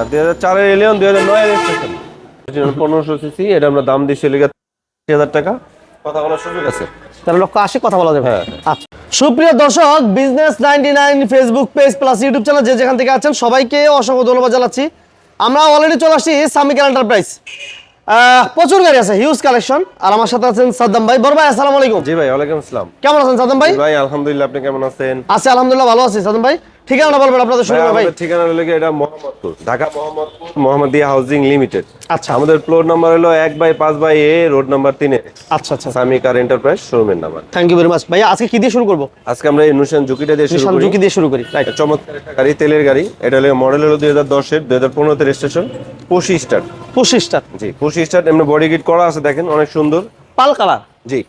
হ্যাঁ দুই হাজার চারের এলিয়ন দুই হাজার নয় রেজিস্ট্রেশন পনেরোশো সিসি এটা আমরা দাম দিচ্ছি লিগে হাজার টাকা। কথা বলার সুযোগ আছে। তেরো লক্ষ আশি কথা বলা যাবে। হ্যাঁ। আচ্ছা। সুপ্রিয় দর্শক business ninety nine Facebook page plus YouTube channel যে যেখান থেকে আছেন সবাইকে অসংখ্য ধন্যবাদ জানাচ্ছি। আমরা অলরেডি চলে আসছি সামিকাল এন্টারপ্রাইজ আহ, প্রচুর গাড়ি আছে হিউজ কালেকশন আর আমার সাথে আছেন সাদ্দাম ভাই। বড় ভাই আসসালামু আলাইকুম। জি ভাই ওয়ালাইকুম আসসালাম। কেমন আছেন সাদ্দাম ভাই? ভাই আলহামদুলিল্লাহ আপনি কেমন আছেন? আছি আলহামদুলিল্লাহ ভালো আছি। সাদ্দাম ভাই? ঠিকানাটা বলবেন আপনাদের শুরু ভাই, ভাই ঠিকানা হলো গিয়ে এটা মোহাম্মদপুর ঢাকা মোহাম্মদপুর মোহাম্মদিয়া হাউজিং লিমিটেড। আচ্ছা। আমাদের ফ্লোর নাম্বার হলো এক বাই পাঁচ বাই এ রোড নাম্বার তিনে। আচ্ছা আচ্ছা। সামি কার এন্টারপ্রাইজ শোরুমের number. Thank you very much ভাইয়া আজকে কি দিয়ে শুরু করব? আজকে আমরা এই নুশান ঝুঁকিটা দিয়ে শুরু করি। ঝুঁকি দিয়ে শুরু করি রাইট চমৎকার একটা গাড়ি তেলের গাড়ি। এটা হলো মডেল হলো দুই হাজার দশের দুই হাজার পনেরোতে রেজিস্ট্রেশন পুশি স্টার্ট। পঁচিশটা জি পুশি স্টার্ট এমনি বডি কিট করা আছে দেখেন অনেক সুন্দর। Pearl colour? জি।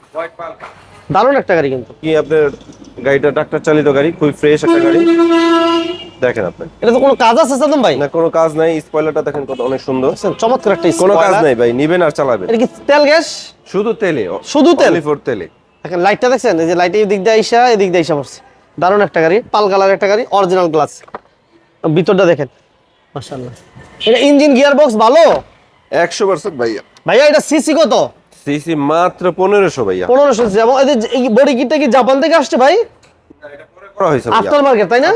দারুণ একটা গাড়ি কিন্তু। কি আপনার গাড়িটা ট্রাক্টর চালিত গাড়ি খুবই ফ্রেশ একটা গাড়ি। দেখেন আপনি। এটা তো কোনো কাজ আছে সাদ্দাম ভাই? না কোনো কাজ নাই। স্পয়লারটা দেখেন কত অনেক সুন্দর। দেখছেন, চমৎকার একটা কোনো কাজ নাই ভাই নিবেন আর চালাবেন। এটা কি তেল গ্যাস? শুধু তেলে শুধু তেল? ফর তেলে। দেখেন লাইটটা দেখছেন? এই যে লাইট এই দিক দিয়ে আইসা এদিক দিয়ে আইসা পড়ছে। দারুণ একটা গাড়ি পাল কালার একটা গাড়ি অরিজিনাল গ্লাস ভিতরটা দেখেন। মাশাআল্লাহ। এটা ইঞ্জিন গিয়ার বক্স ভালো? একশো পার্সেন্ট ভাইয়া। ভাইয়া এটা সিসি কত? সিসি মাত্র পনেরোশো ভাইয়া। পনেরোশো সিসি। এবং এদের যে- এই বডি কিটটা কি জাপান থেকে আসছে ভাই? করা হয়েছে আফটার মার্কেট তাই না।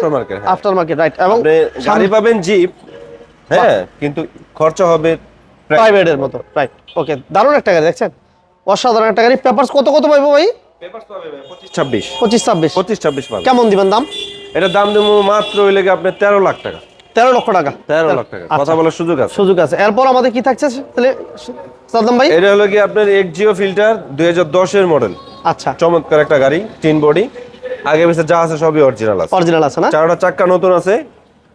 আফটার মার্কেট রাইট এবং গাড়ি পাবেন জিপ হ্যাঁ কিন্তু খরচা হবে প্রাইভেটের মতো রাইট ওকে দারুণ একটা গাড়ি দেখছেন? অসাধারণ একটা গাড়ি। পেপারস কত কত পাইবো ভাই? পঁচিশ ছাব্বিশ। পঁচিশ ছাব্বিশ। পঁচিশ ছাব্বিশ পাবেন কেমন দিবেন দাম? এটা দাম দেবো মাত্র ওই লেগে আপনার তেরো লাখ টাকা। তেরো লক্ষ টাকা। তেরো লক্ষ টাকা। আচ্ছা। কথা বলার সুযোগ আছে। সুযোগ আছে। এরপর আমাদের কি থাকছে? তাহলে সাদ্দাম ভাই? এটা হলো কি আপনার এক্সজিও ফিল্টার দুই হাজার দশের মডেল। আচ্ছা। চমৎকার একটা গাড়ি তিন বডি। আগে পিছে যা আছে সবই অরিজিনাল আছে। অরিজিনাল আছে না? চারটা চাক্কা নতুন আছে।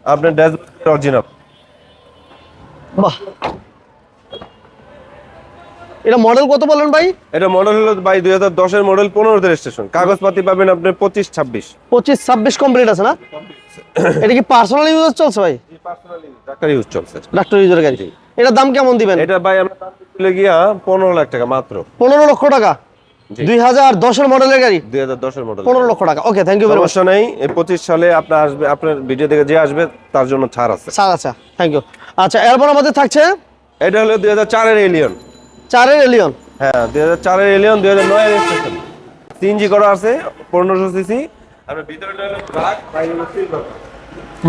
আপনার ড্যাশবোর্ড অরিজিনাল বাহ। এটা মডেল কত বলেন ভাই? এটা মডেল হলো ভাই দুই হাজার দশের মডেল পনেরোতে রেজিস্ট্রেশন কাগজপাতি পাবেন আপনার পঁচিশ ছাব্বিশ। পঁচিশ ছাব্বিশ কমপ্লিট আছে না? এটা কি পার্সোনাল ইউজ চলছে ভাই? টাকার ইউজ চলছে। ডাক্তার ইউজের গাড়ি। এটার দাম কেমন দিবেন? এটা ভাই আমরা দাম দিতে গিয়া পনেরো লাখ টাকা মাত্র। পনেরো লক্ষ টাকা। দুই হাজার দশের মডেলের গাড়ি? দুই হাজার দশের মডেল পনেরো লক্ষ টাকা। ওকে থ্যাংক ইউ সমস্যা নেই পঁচিশ সালে আপনার আসবে আপনার ভিডিও দেখে যে আসবে তার জন্য ছাড় আছে। ছাড় আচ্ছা থ্যাংক ইউ আচ্ছা এরপর আমাদের থাকছে? এটা হলো দুই হাজার চারের এলিয়ন চারের এলিয়ন হ্যাঁ দুই হাজার চারের এলিয়ন দুই হাজার নয় রেজিস্ট্রেশন সিএনজি করা আছে পনেরোশো সিসি। আপনার ভিতরটা ব্ল্যাক বাইরে সিলভার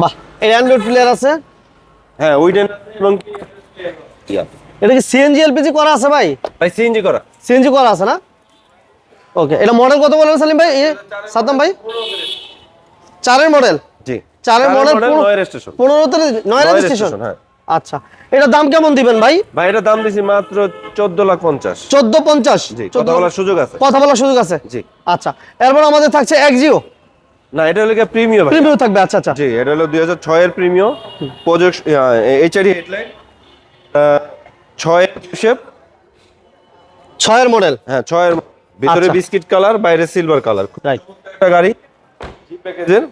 বাহ এই অ্যান্ড্রয়েড প্লেয়ার আছে? হ্যাঁ উইডেন এবং এটা কি সিএনজি এলপিজি করা আছে ভাই? ভাই সিএনজি করা। সিএনজি করা আছে না? ওকে এটা মডেল কত বলেন সালিম ভাই? সাদ্দাম ভাই? চারের মডেল জি। চারের মডেল নয় রেজিস্ট্রেশন পনেরোতে নয় রেজিস্ট্রেশন হ্যাঁ। আচ্ছা। এটার দাম কেমন দিবেন ভাই? ভাই এটা দাম দিছি মাত্র চোদ্দ লাখ পঞ্চাশ। চোদ্দ পঞ্চাশ? জি চোদ্দ কথা বলার সুযোগ আছে। কথা বলার সুযোগ আছে? জি। আচ্ছা এরপর আমাদের থাকছে এক্সিও না এটা হলো প্রিমিয়াম ভাই। প্রিমিয়াম থাকবে আচ্ছা আচ্ছা। জি এটা হলো দুই হাজার ছয়ের প্রিমিয়াম প্রজেক্ট এইচআরডি হেডলাইট ছয় শেপ। ছয়ের মডেল হ্যাঁ ছয়ের ভিতরে আচ্ছা। বিস্কিট কালার বাইরে সিলভার কালার। রাইট একটা গাড়ি জি প্যাকেজের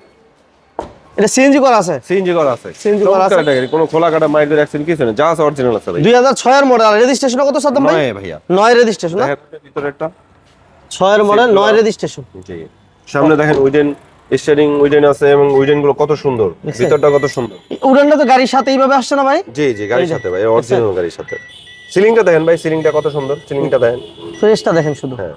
এটা সিএনজি করা আছে। সিএনজি করা আছে। CNG করা আছে। কোনো খোলা কাটা মাইকের অ্যাক্সিডেন্ট কিছু নেই যা আছে অরিজিনাল আছে ভাই। দুই হাজার ছয়ের মডেল রেজিস্ট্রেশন কত সাদ্দাম ভাই? নয় ভাইয়া। নয় রেজিস্ট্রেশন না ভিতরে একটা ছয়ের মডেল নয় রেজিস্ট্রেশন জি। সামনে দেখেন উইডেন স্টিয়ারিং উইডেন আছে এবং উইডেনগুলো কত সুন্দর? ভিতরটা কত সুন্দর। উড়ানটা তো গাড়ির সাথে এইভাবে আসছে না ভাই? জি জি গাড়ির সাথে ভাই অরিজিনাল গাড়ির সাথে। সিলিংটা দেখেন ভাই সিলিংটা কত সুন্দর? সিলিংটা দেখেন। ফ্রেশটা দেখেন শুধু। হ্যাঁ।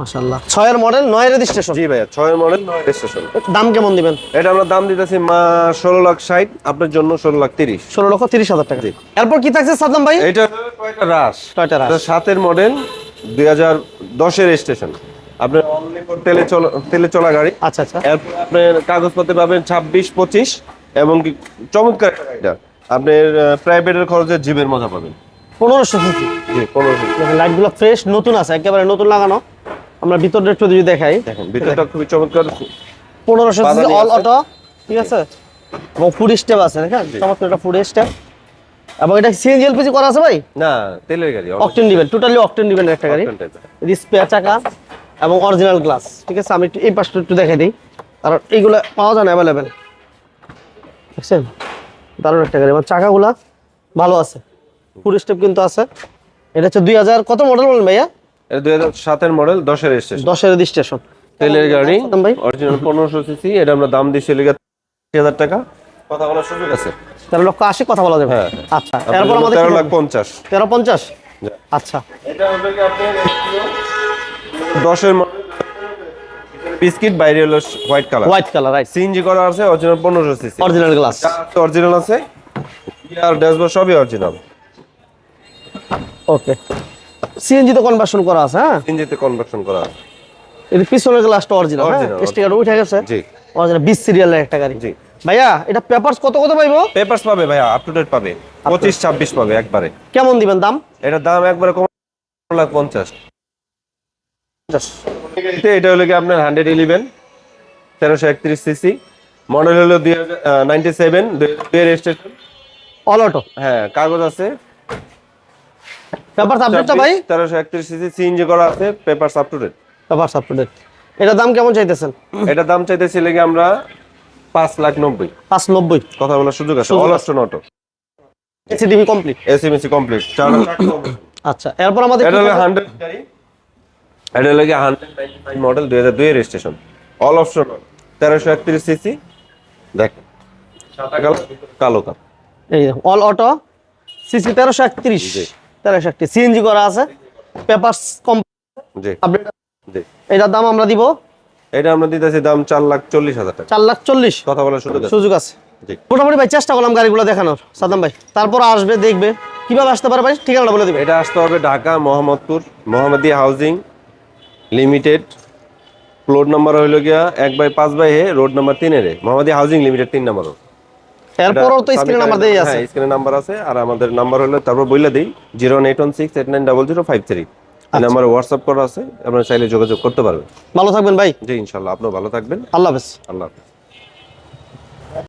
মাশাআল্লাহ। ছয়ের মডেল রেজিস্ট্রেশন জি ভাইয়া মডেল রেজিস্ট্রেশন দাম কেমন দিবেন? এটা আমরা দাম দিতেছি মা ষোলো লাখ ষাট আপনার জন্য ষোলো লাখ তিরিশ। ষোলো লক্ষ তিরিশ হাজার টাকা। এরপর কি থাকছে সাদ্দাম ভাই? এটা টয়টা রাশ। টয়টা। এটা মডেল রেজিস্ট্রেশন আপনার অনলি তেলে চলা তেলে চলা গাড়ি। আচ্ছা আচ্ছা। আপনার কাগজপত্র পাবেন ছাব্বিশ পঁচিশ এবং চমৎকার গাড়িটা আপনার প্রাইভেটের খরচে জিমের মজা পাবেন। পনেরোশো জি পনেরোশো দেখেন লাইটগুলো ফ্রেশ নতুন আছে একেবারে নতুন লাগানো। আমরা ভিতরটা একটু যদি দেখাই। দেখেন ভিতরটা খুবই চমৎকার। পনেরোশো সিসি অল অটো ঠিক আছে? এবং ফুড স্টেপ আছে দেখেন? চমৎকার একটা ফুড স্টেপ এবং এটা সিএনজি এলপিজি করা আছে ভাই? না তেলের গাড়ি অকটেন দিবেন টোটালি অকটেন দিবেন একটা গাড়ি। স্পেয়ার চাকা এবং অরিজিনাল গ্লাস ঠিক আছে? আমি একটু এই পাশটা একটু দেখাই দিই। কারণ এইগুলো পাওয়া যায় না অ্যাভেলেবেল দেখছেন? দারুণ একটা গাড়ি। এবং চাকাগুলা ভালো আছে। ফুল স্টেপ কিন্তু আছে। এটা হচ্ছে দুই হাজার কত মডেল বলেন ভাইয়া? এটা দুই হাজার সাতের মডেল দশের রেজিস্ট্রেশন দশের রেজিস্ট্রেশন তেলের গাড়ি অরিজিনাল পনেরোশো সিসি এটা আমরা দাম দিচ্ছি লিগে হাজার টাকা। কথা বলার সুযোগ আছে? তেরো লক্ষ আশি কথা বলা যাবে। হ্যাঁ। আচ্ছা এরপর আমাদের তেরো লাখ পঞ্চাশ। তেরো পঞ্চাশ। আচ্ছা। এটা হলো কি আপনার দশের বিস্কিট বাইরে হলো white colour. White colour right CNG করা আছে অরিজিনাল পনেরোশো সিসি অরিজিনাল গ্লাস অরিজিনাল আছে আর ড্যাশবোর্ড সবই অরিজিনাল ওকে সিএনজি তো কনভার্সন করা আছে হ্যাঁ? সিএনজিতে কনভার্সন করা আছে। এর পিছনের গ্লাসটা অরিজিনাল হ্যাঁ? স্টিকার উঠে গেছে। জি। অরিজিনাল বিশ সিরিয়ালের একটা গাড়ি। জি। ভাইয়া এটা পেপারস কত কত পাইবো? পেপারস পাবে ভাইয়া আপ টু ডেট পাবে। পঁচিশ ছাব্বিশ পাবে একবারে। কেমন দিবেন দাম? এটার দাম একবারে কম লাখ পঞ্চাশ। এতে এটা হলো কি আপনার হান্ড্রেড ইলেভেন তেরোশো একত্রিশ সিসি মডেল হলো দুই হাজার নাইনটি সেভেন দুই রেজিস্ট্রেশন অল অটো হ্যাঁ কাগজ আছে। পেপারস আপডেটটা ভাই? তেরোশো একত্রিশ সিসি সিএনজি করা আছে papers up to date papers update এটার দাম কেমন চাইতেছেন? এটার দাম চাইতেছি লেগে আমরা পাঁচ লাখ নব্বই। পাঁচ নব্বই। কথা বলার সুযোগ আছে all. Option auto ACDB complete SMAC complete আচ্ছা এরপর আমাদের এটা হলো থাকে? হান্ড্রেড এটা হলো হান্ড্রেড মডেল দুই হাজার দুই রেজিস্ট্রেশন অল অপশন তেরোশো একত্রিশ সিসি। দেখ সাদা কালো কালো কাপ। এই অল অটো সিসি তেরোশো একত্রিশ। জি। তেরোশো একত্রিশ সিএনজি করা আছে। পেপারস কম এটার দাম আমরা দিব এটা আমরা দিতেছি দাম চার লাখ চল্লিশ হাজার টাকা। চার লাখ চল্লিশ। কথা বলার সুযোগ সুযোগ আছে। মোটামুটি ভাই চেষ্টা করলাম গাড়িগুলো দেখানোর। সাদাম ভাই তারপর আসবে দেখবে। কীভাবে আসতে পারে ভাই? ঠিকানাটা বলে দিবে এটা আসতে হবে Dhaka Mohammadpur Mohammadia housing limited. Plot number হইল গিয়া এক বাই পাঁচ বাই হে রোড নাম্বার তিনের মোহাম্মদিয়া হাউজিং লিমিটেড তিন নাম্বার এরপরও তো স্ক্রিন নাম্বার দেই আছে। হ্যাঁ স্ক্রিনে নাম্বার আছে আর আমাদের নাম্বার হলো তারপর বইলে দিই zero eight one six eight nine double zero five three. আচ্ছা। নাম্বারে হোয়াটসঅ্যাপ করা আছে আপনারা চাইলে যোগাযোগ করতে পারবেন। ভালো থাকবেন ভাই। জি ইনশাল্লাহ। আপনিও ভালো থাকবেন। আল্লাহ হাফেজ। আল্লাহ হাফেজ।